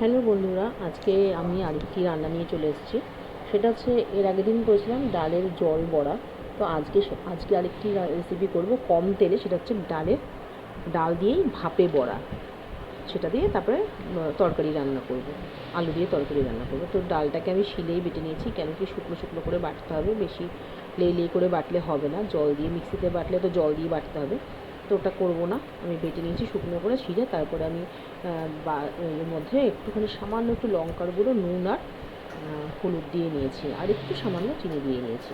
Hello বন্ধুরা, আজকে আমি আরেকটি রান্না নিয়ে চলে এসেছি। সেটা হচ্ছে, এর আগের দিন করেছিলাম ডালের জল বড়া। তো আজকে আজকে আরেকটি রেসিপি করব কম তেলে, সেটা হচ্ছে ডালের ডাল দিয়েই ভাপে বড়া। সেটা দিয়ে তারপরে তরকারি রান্না করব, আলু দিয়ে তরকারি রান্না করব। তো ডালটাকে আমি শিলেই বেটে নিয়েছি, কেন কি শুকনো শুকনো করে বাটতে হবে, বেশি লেই লেই করে বাটলে হবে না। জল দিয়ে মিক্সিতে বাটলে তো জল দিয়ে বাটতে হবে। তো ওটা করব না। আমি বেটে নিয়েছি শুকনো করে শিলে তারপরে আমি এর মধ্যে একটুখানি সামান্য একটু লঙ্কার গুঁড়ো, নুন আর হলুদ দিয়ে নিয়েছি। আর একটু সামান্য চিনি দিয়ে নিয়েছি।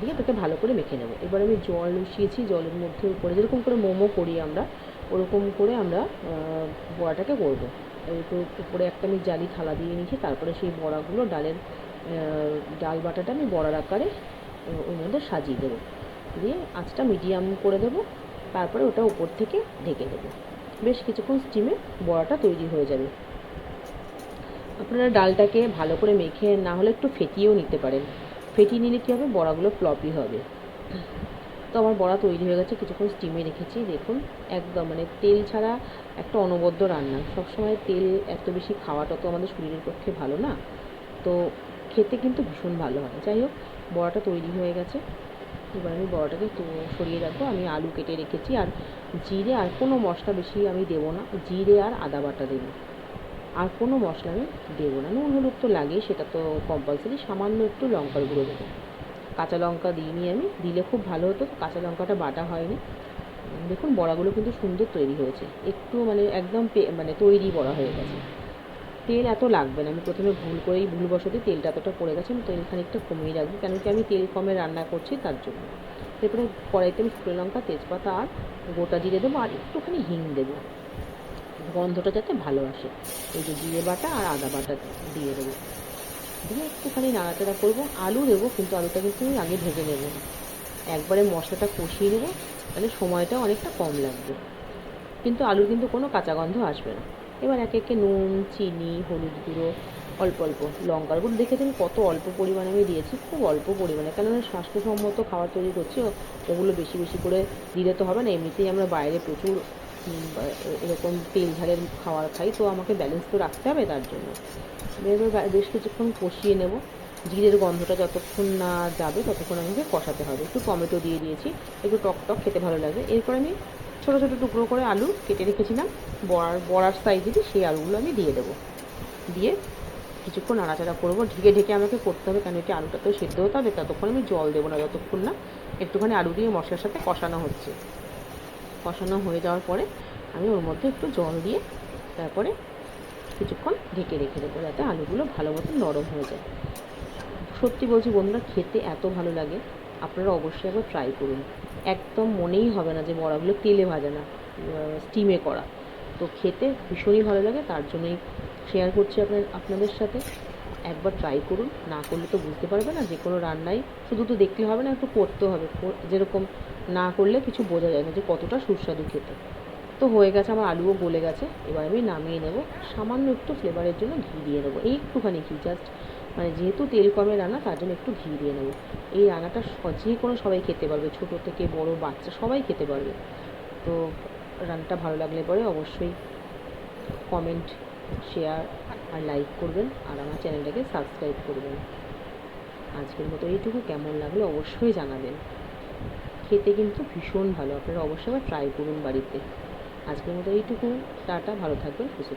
দিয়ে তাকে ভালো করে মেখে নেব। এবার আমি জল মিশিয়েছি জলের মধ্যে উপরে যেরকম করে মোমো করি আমরা, ওরকম করে আমরা বড়াটাকে করব। উপরে একটা আমি জালি থালা দিয়ে নিয়েছি, তারপরে সেই বড়াগুলো ডালের ডাল বাটাটা আমি বড়ার আকারে ওর মধ্যে সাজিয়ে দেবো। দিয়ে আঁচটা মিডিয়াম করে দেবো। তারপরে ওটা উপর থেকে ঢেকে দেবো বেশ কিছুক্ষণ স্টিমে বড়াটা তৈরি হয়ে যাবে। আপনারা ডালটাকে ভালো করে মেখে না হলে একটু ফেটিয়েও নিতে পারেন। ফেটিয়ে নিলে কী হবে? বড়াগুলো ফ্লপি হবে। তো আমার বড়া তৈরি হয়ে গেছে, কিছুক্ষণ স্টিমে রেখেছি। দেখুন, একদম মানে তেল ছাড়া একটা অনবদ্য রান্না। সবসময় তেল এত বেশি খাওয়াটা তো আমাদের শরীরের পক্ষে ভালো না। তো খেতে কিন্তু ভীষণ ভালো হয়। যাই হোক, বড়াটা তৈরি হয়ে গেছে। এবার আমি বড়াটাকে সরিয়ে রাখব। আমি আলু কেটে রেখেছি আর জিরে আর কোনো মশলা বেশি আমি দেবো না। জিরে আর আদা বাটা দেবো। আর কোনো মশলা আমি দেবো না। নুন হলুদ তো লাগেই সেটা তো কম্পালসারি সামান্য একটু লঙ্কার গুঁড়ো দেবো। কাঁচা লঙ্কা দিইনি আমি। দিলে খুব ভালো হতো। কাঁচা লঙ্কাটা বাটা হয়নি। দেখুন, বড়াগুলো কিন্তু সুন্দর তৈরি হয়েছে। একটু মানে একদম মানে তৈরি বড়া হয়ে গেছে। তেল এত লাগবে না। আমি প্রথমে ভুল করেই ভুলবশতে তেলটা এতটা পড়ে গেছে। আমি তেল খানিকটা কমিয়ে রাখব। কেন কি আমি তেল কমে রান্না করছি তার জন্য। এরপরে কড়াইতে আমি শুকনো লঙ্কা, তেজপাতা আর গোটা জিরে দেবো আর একটুখানি হিং দেবো। গন্ধটা যাতে ভালো আসে। এই যে জিরে বাটা আর আদা বাটা দিয়ে দেবো। দিয়ে একটুখানি নাড়াচাড়া করব। আলু দেবো, কিন্তু আলুটা কিন্তু আমি আগে ভেজে নেব। একবারে মশলাটা কষিয়ে নেব। তাহলে সময়টা অনেকটা কম লাগবে। কিন্তু আলুর কিন্তু কোনো কাঁচা গন্ধ আসবে না। এবার একে একে নুন, চিনি, হলুদ গুঁড়ো, অল্প অল্প লঙ্কার গুঁড়ো। দেখেছেন কত অল্প পরিমাণে আমি দিয়েছি, খুব অল্প পরিমাণে। কেননা স্বাস্থ্যসম্মত খাবার তৈরি করছি ওগুলো বেশি বেশি করে দিলে তো হবে না। এমনিতেই আমরা বাইরে প্রচুর এরকম তেল ঝালের খাবার খাই, তো আমাকে ব্যালেন্স তো রাখতে হবে তার জন্য। এবার বেশ কিছুক্ষণ কষিয়ে নেব। জিরের গন্ধটা যতক্ষণ না যাবে, ততক্ষণ আমাকে কষাতে হবে। একটু টমেটো দিয়ে দিয়েছি, একটু টক টক খেতে ভালো লাগে। এরপর আমি ছোটো ছোটো টুকরো করে আলু কেটে রেখেছিলাম। বড়ার বড়ার সাইজেরই সেই আলুগুলো আমি দিয়ে দেবো। দিয়ে কিছুক্ষণ নাড়াচাড়া করব। ঢেকে ঢেকে আমাকে করতে হবে, কেন কি আলুটা তো সেদ্ধ হতে হবে, ততক্ষণ আমি জল দেবো না, যতক্ষণ না একটুখানি আলু দিয়ে মশলার সাথে কষানো হচ্ছে। কষানো হয়ে যাওয়ার পরে আমি ওর মধ্যে একটু জল দিয়ে তারপরে কিছুক্ষণ ঢেকে রেখে দেবো, যাতে আলুগুলো ভালো মতো নরম হয়ে যায়। সত্যি বলছি বন্ধুরা, খেতে এত ভালো লাগে, আপনারা অবশ্যই একবার ট্রাই করুন। একদম মনেই হবে না যে বড়াগুলো তেলে ভাজা না স্টিমে করা। তো খেতে ভীষণই ভালো লাগে, তার জন্যই শেয়ার করছি আপনার, আপনাদের সাথে। একবার ট্রাই করুন, না করলে তো বুঝতে পারবে না, যে কোনো রান্নাই শুধু তো দেখলে হবে না, একটু করতে হবে। যেরকম না করলে কিছু বোঝা যায় না যে কতটা সুস্বাদু খেতে। তো হয়ে গেছে, আমার আলুও গলে গেছে, এবার আমি নামিয়ে নেব। সামান্য একটু ফ্লেভারের জন্য ঘি দিয়ে দেবো এই একটুখানি ঘি জাস্ট মানে যেহেতু তেল কমে রান্না, তার জন্য একটু ঘি দিয়ে নেব। এই রান্নাটা যে কোনো সবাই খেতে পারবে। ছোটো থেকে বড় বাচ্চা সবাই খেতে পারবে। তো রান্নাটা ভালো লাগলে পরে অবশ্যই কমেন্ট শেয়ার আর লাইক করবেন আর আমার চ্যানেলটাকে সাবস্ক্রাইব করবেন। আজকের মতো এইটুকু। কেমন লাগল অবশ্যই জানাবেন। খেতে কিন্তু ভীষণ ভালো। আপনারা অবশ্যই ট্রাই করুন বাড়িতে। আজকের মতো এইটুকু। টাটা। ভালো থাকবেন, সুস্থ।